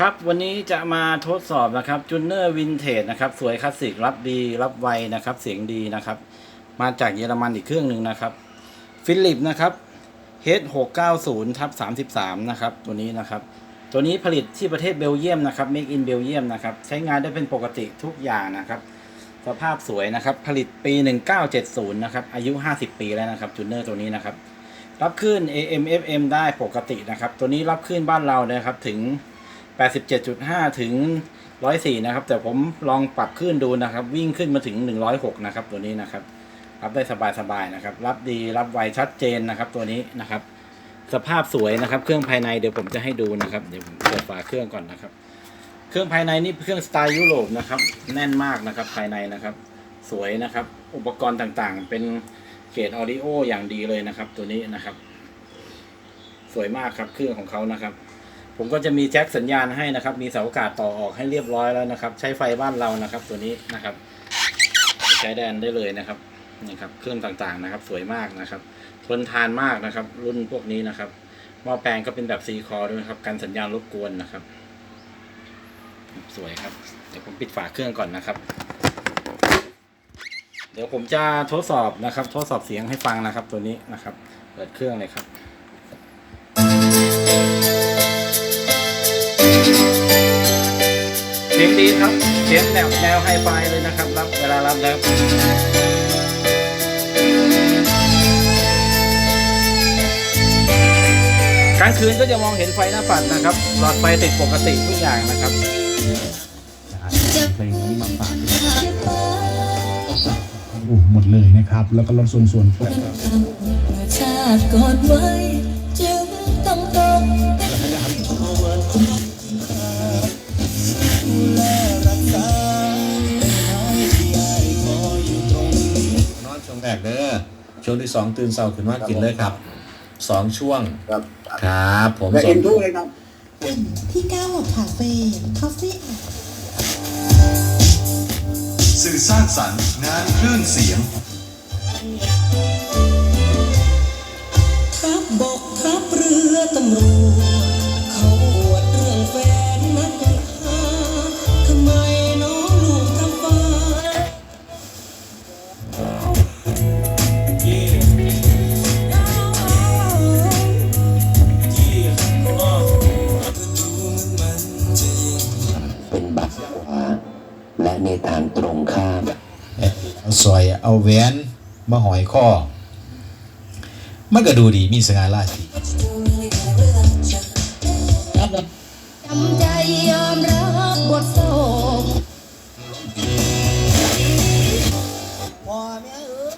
ครับวันนี้จะมาทดสอบนะครับจูเนอร์วินเทจนะครับสวยคลาสสิกรับดีรับไวนะครับเสียงดีนะครับ มาจากเยอรมันอีกเครื่องหนึ่งนะครับฟิลิปนะครับ H690 ทับ33นะครับตัวนี้นะครับ ตัวนี้ผลิตที่ประเทศเบลเยียมนะครับ Make in Belgium นะครับใช้งานได้เป็นปกติทุกอย่างนะครับ สภาพสวยนะครับ ผลิตปี 1970 นะครับ อายุ 50 ปีแล้วนะครับจูเนอร์ตัวนี้นะครับ รับคลื่น AM FM ได้ปกตินะครับ ตัวนี้รับคลื่นบ้านเรานะครับถึง 87.5 ถึง 104 นะครับ แต่ผมลองปรับคลื่นดูนะครับ วิ่งขึ้นมาถึง 106 นะครับ ตัวนี้นะครับ รับได้สบายๆนะครับ รับดีรับไวชัดเจนนะครับ ตัวนี้นะครับ สภาพสวยนะครับ เครื่องภายในเดี๋ยวผมจะให้ดูนะครับ เดี๋ยวผมเปิดฝาเครื่องก่อนนะครับ เครื่องภายในนี่เครื่องสไตล์ยุโรปนะครับ แน่นมากนะครับ ภายในนะครับ สวยนะครับ อุปกรณ์ต่างๆ เป็นเกรดออดิโออย่างดีเลยนะครับ ตัวนี้นะครับ สวยมากครับเครื่องของเขานะครับ ผมก็จะมีแจ็คสัญญาณให้นะครับ มีเสาอากาศต่อออกให้เรียบร้อยแล้วนะครับ ใช้ไฟบ้านเรานะครับ ตัวนี้นะครับ ใช้แดนได้เลยนะครับนี่ครับเครื่องต่างๆนะครับ สวยมากนะครับ ทนทานมากนะครับ รุ่นพวกนี้นะครับหม้อแปลงก็เป็นแบบซีคอด้วยนะครับกันสัญญาณรบกวนนะครับ สวยครับ เดี๋ยวผมปิดฝาเครื่องก่อนนะครับ เดี๋ยวผมจะทดสอบนะครับ ทดสอบเสียงให้ฟังนะครับ ตัวนี้นะครับ เปิดเครื่องเลยครับ สียงดีครับ เสียงแนวแนวไฮไฟเลยนะครับ รับเวลารับแล้วกลางคืนก็จะมองเห็นไฟหน้าปัดนะครับ หลอดไฟติดปกติทุกอย่างนะครับเพลงนี้มาฝากโอ้หมดเลยนะครับ แล้วก็ลดส่วนส่วนชาติก่อนไว้ วงที่สองตื่นเช้าขึ้นมากินเลยครับสองช่วงครับครับ ผมและสอเอ็งนทุกเลยครับที่96คาเฟ่คอฟฟี่สื่อสร้างสรรค์งานคลื่นเสียง ทัพบกทัพเรือตำรวจเขาอวดเรื่องแฟนนักกัน เอาแหวนมาหอยข้อ มันก็ดูดีมีสง่าราศีจำใจยอมรับบทโศกพ่อแม่เออ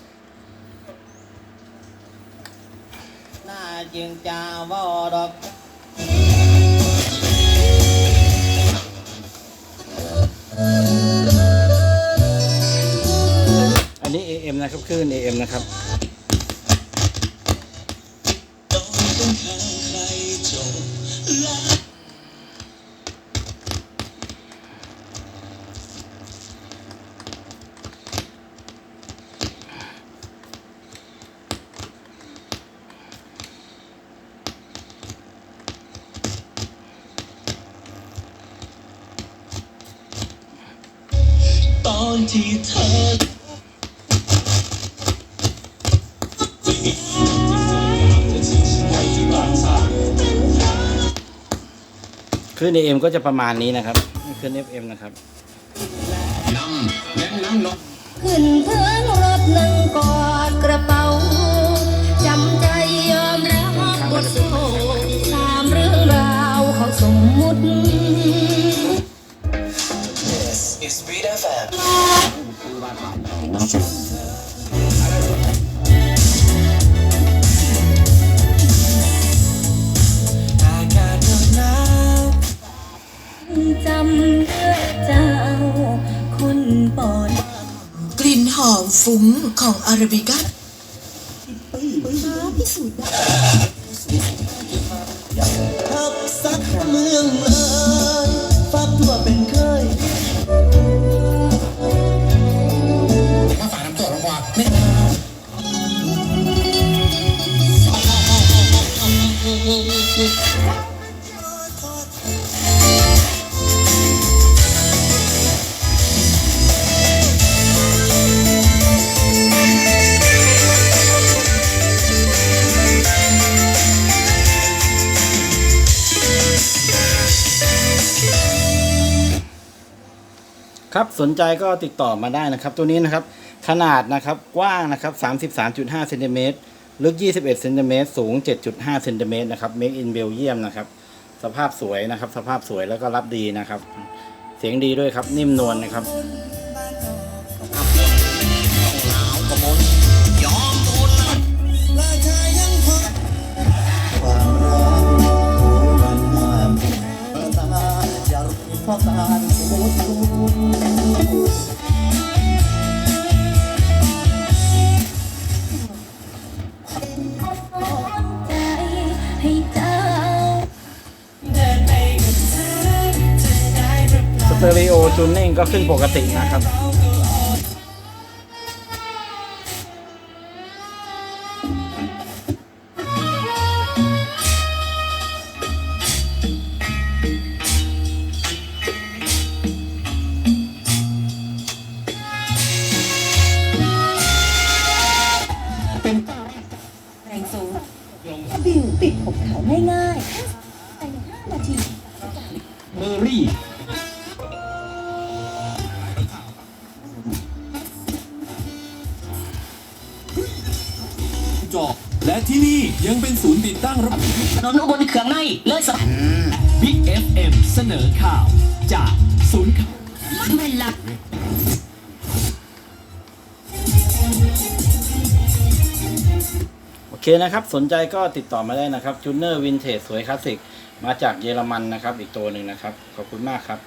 น่าจึงจะเว่าดอก AM นะครับคลื่น AM นะครับตอนที่เธอ คลื่น AM ก็จะประมาณนี้นะครับนี่คลื่น FM นะครับขึ้นเทิงรถนั่งกอดกระเป๋า ฟุ้งของอาราบิก้าพิสูจน์ได้ ทับซักเมืองเลย ครับสนใจก็ติดต่อมาได้นะครับ ตัวนี้นะครับขนาดนะครับกว้างนะครับ33.5เซนติเมตรลึก 21เซนติเมตรสูง 7.5เซนติเมตรนะครับ Make in Belgium นะครับสภาพสวยนะครับ สภาพสวยแล้วก็รับดีนะครับ เสียงดีด้วยครับนิ่มนวลนะครับ ให้เจ้าสเตอริโอจูนนิ่งก็ขึ้นปกตินะครับ ง่ายๆภายใน5นาทีเมอรี่จอบและที่นี่ยังเป็นศูนย์ติดตั้งระบบถนนอุบลเขืองในเลิศสะบิ๊ก FM เสนอข่าว จากศูนย์ข่าวเวลาโอเคนะครับ สนใจก็ติดต่อมาได้นะครับจูเนอร์วินเทจสวยคลาสสิกมาจากเยอรมันนะครับ อีกตัวหนึ่งนะครับ ขอบคุณมากครับ